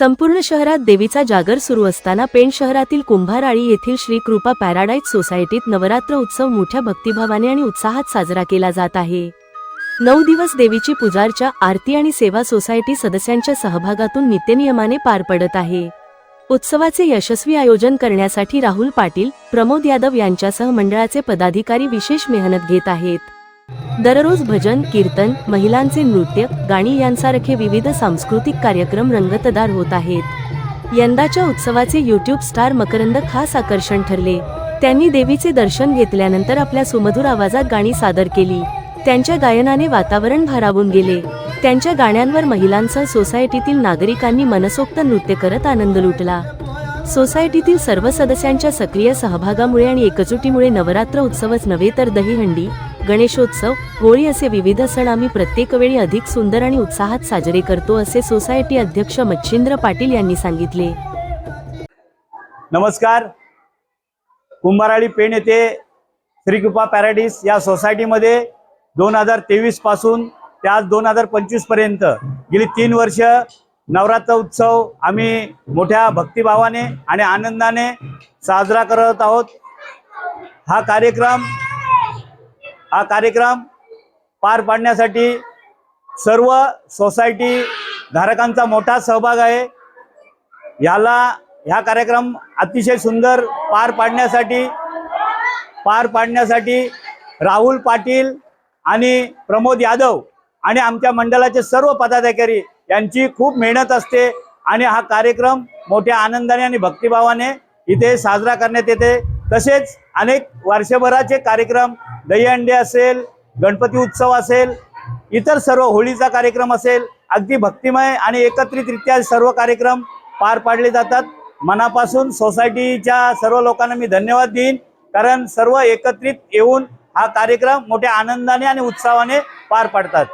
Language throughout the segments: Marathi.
संपूर्ण शहरात देवीचा जागर सुरू असताना पेण शहरातील कुंभाराळी येथील श्री कृपा पॅराडाईज सोसायटीत नवरात्र उत्सव मोठ्या भक्तिभावाने आणि उत्साहात साजरा केला जात आहे. नऊ दिवस देवीची पूजार्चा आरती आणि सेवा सोसायटी सदस्यांच्या सहभागातून नित्यनियमाने पार पडत आहे. उत्सवाचे यशस्वी आयोजन करण्यासाठी राहुल पाटील प्रमोद यादव यांच्यासह मंडळाचे पदाधिकारी विशेष मेहनत घेत आहेत. दररोज भजन कीर्तन महिलांचे नृत्य गाणी यांसारखे विविध सांस्कृतिक कार्यक्रम रंगतदार होत आहेत. यंदाच्या उत्सवाचे युट्यूब स्टार मकरंद खास आकर्षण ठरले. त्यांनी देवीचे दर्शन घेतल्यानंतर आपल्या सुमधुर आवाजात गाणी सादर केली. त्यांच्या गायनाने वातावरण भारावून गेले. त्यांच्या गाण्यांवर महिलांसह सोसायटीतील नागरिकांनी मनसोक्त नृत्य करत आनंद लुटला. सोसायटीतील सर्व सदस्यांच्या सक्रिय सहभागामुळे आणि एकजुटीमुळे नवरात्र उत्सवच नव्हे तर दहीहंडी गणेशोत्सव होळी असे विविध सण आम्ही प्रत्येक वेळी अधिक सुंदर आणि उत्साहात साजरे करतो असे सोसायटी अध्यक्ष मच्छिंद्र पाटील यांनी सांगितले. नमस्कार. कुंभाराळी पेण येथे श्रीकृपा पॅराडिस या सोसायटीमध्ये दोन हजार तेवीसपासून ते आज दोन हजार पंचवीसपर्यंत गेली तीन वर्ष नवरात्र उत्सव आम्ही मोठ्या भक्तिभावाने आणि आनंदाने साजरा करत आहोत. हा कार्यक्रम हा कार्यक्रम पार पाडण्यासाठी सर्व सोसायटी धारकांचा मोठा सहभाग आहे. याला ह्या कार्यक्रम अतिशय सुंदर पार पाडण्यासाठी पार पाडण्यासाठी राहुल पाटील आणि प्रमोद यादव आणि आमच्या मंडळाचे सर्व पदाधिकारी यांची खूप मेहनत असते आणि हा कार्यक्रम मोठ्या आनंदाने आणि भक्तिभावाने इथे साजरा करण्यात येते. तसेच अनेक वर्षभराचे कार्यक्रम दहीहंडी असेल गणपती उत्सव असेल इतर सर्व होळीचा कार्यक्रम असेल अगदी भक्तिमय आणि एकत्रितरित्या सर्व कार्यक्रम पार पाडले जातात. मनापासून सोसायटीच्या सर्व लोकांना मी धन्यवाद देईन कारण सर्व एकत्रित येऊन हा कार्यक्रम मोठ्या आनंदाने आणि उत्साहाने पार पाडतात.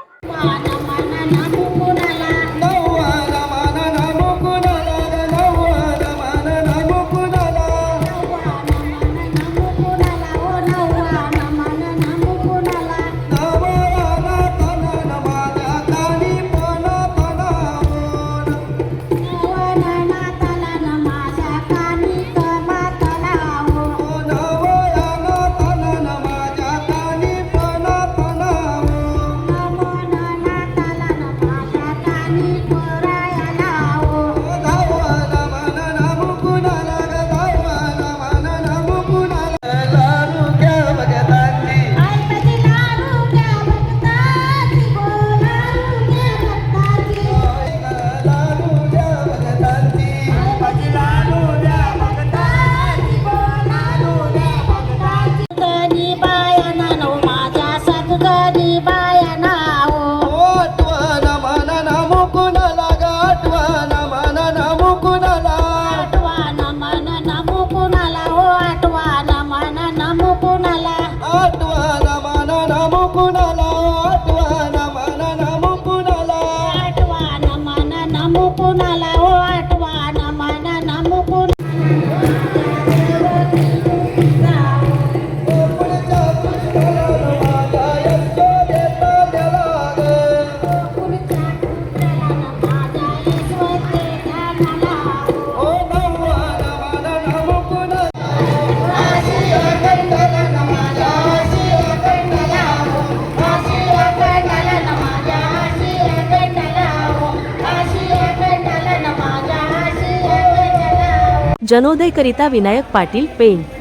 जनोदयकरिता विनायक पाटील पेंट